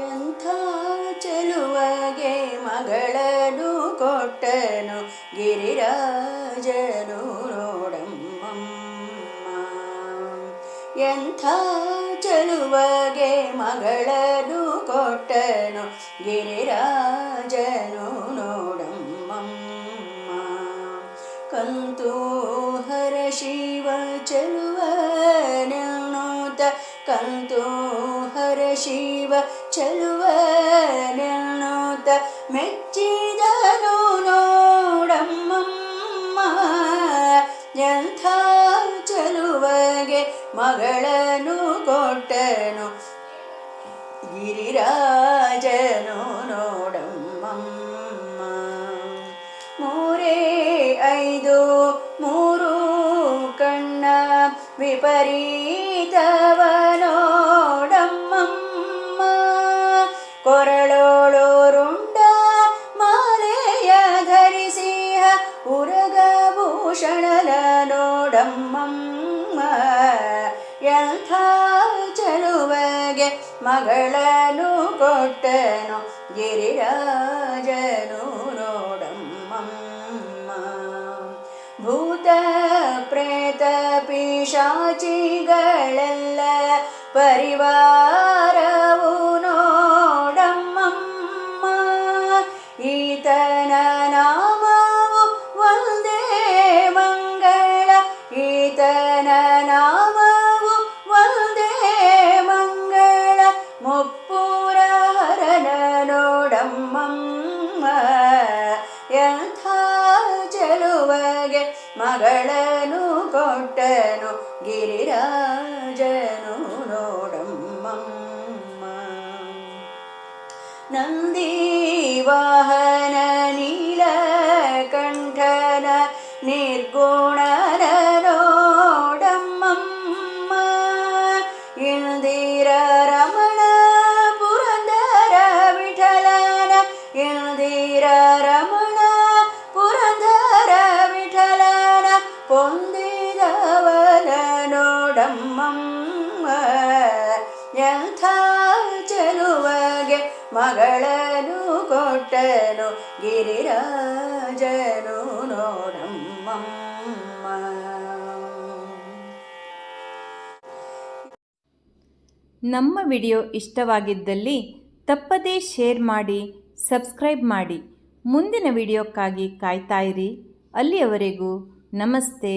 ಎಂಥ ಚೆಲುವಗೆ ಮಗಳನು ಕೊಟ್ಟನು ಗಿರಿರಾಜನು ನೋಡಮ್ಮಮ್ಮ. ಎಂಥ ಚೆಲುವಗೆ ಮಗಳನು ಕೊಟ್ಟನು ಗಿರಿರಾಜನು ನೋಡಮ್ಮಮ್ಮ. ಕಂತು ಹರ ಶಿವ ಚೆಲುವ ಕಂತು ಹರ ಶಿವ ಚೆಲುವ ನೆನ್ನೋತ ಮೆಚ್ಚಿದನು ನೋಡಮ್ಮಮ್ಮ. ಎಂಥ ಚಲುವಗೆ ಮಗಳನು ಕೊಟ್ಟನು ಗಿರಿರಾಜನು ನೋಡಮ್ಮಮ್ಮ. ಮೂರೇ ಐದು ಮೂರು ಕಣ್ಣ ವಿಪರೀತವ ನೋಡಮ್ಮಮ್ಮ ಕೊರಳೋಳು ರುಂಡ ಮಾಲೆಯ ಧರಿಸಿಹ ಉರಗಭೂಷಣನ ನೋಡಮ್ಮಮ್ಮ ಎಂಥ ಚೆಲುವಗೆ ಮಗಳನು ಕೊಟ್ಟನು ಗಿರಿರಾಜನು ನೋಡಮ್ಮಮ್ಮ ಭೂತ ಪ್ರೇತ ಪಿಶಾಚಿಗಳೆಲ್ಲ ಪರಿವಾರವು ನೋಡಮ್ಮಮ್ಮ ಈತನ ನಾಮವು ಒಂದೇ ಮಂಗಳ ಈತನ ನಾಮವು ಒಂದೇ ಮಂಗಳ ಮುಪ್ಪುರ ಹರನ ನೋಡಮ್ಮಮ್ಮ ಮಗಳನು ಕೊಟ್ಟನು ಗಿರಿರಾಜನು ನೋಡಮ್ಮಮ್ಮ ನಂದಿ ವಾಹನ ನೀಲಕಂಠನ ನಿರ್ಗುಣನ ನೋಡಮ್ಮಮ್ಮ ನೋಡಮ್ಮಮ್ಮ ಎಂಥ ಚೆಲುವಗೆ ಮಗಳನು ಕೊಟ್ಟನು ಗಿರಿರಾಜನು ನೋಡಮ್ಮಮ್ಮ. ನಮ್ಮ ವಿಡಿಯೋ ಇಷ್ಟವಾಗಿದ್ದಲ್ಲಿ ತಪ್ಪದೇ ಶೇರ್ ಮಾಡಿ, ಸಬ್ಸ್ಕ್ರೈಬ್ ಮಾಡಿ. ಮುಂದಿನ ವಿಡಿಯೋಕ್ಕಾಗಿ ಕಾಯ್ತಾಯಿರಿ ಅಲ್ಲಿಯವರೆಗೂ ನಮಸ್ತೆ.